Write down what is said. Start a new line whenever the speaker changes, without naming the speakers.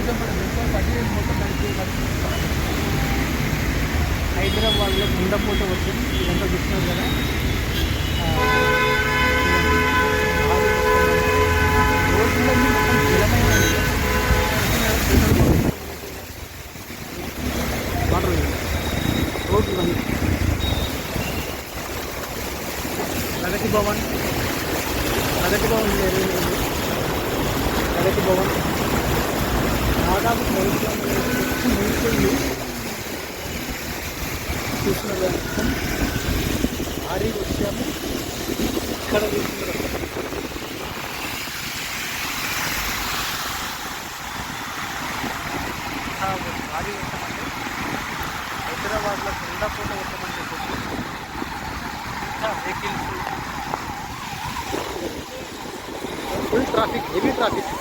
మొత్తం కలిపి హైదరాబాద్లో గుండెపోటు వచ్చింది. ఇదంతా చూస్తున్నారు కదా. ఆ, వాటర్ రోడ్లు ప్రగతి భవన్. ప్రగతి భవన్ జరిగింది ప్రగతి భవన్. దాదాపు ప్రభుత్వం చూసిన వ్యక్తం భారీ వచ్చాము ఇక్కడ చూసిన భారీ వచ్చామండి హైదరాబాద్లో కొండపూట వచ్చామని చెప్పేసి ఇంకా vehicles full traffic heavy traffic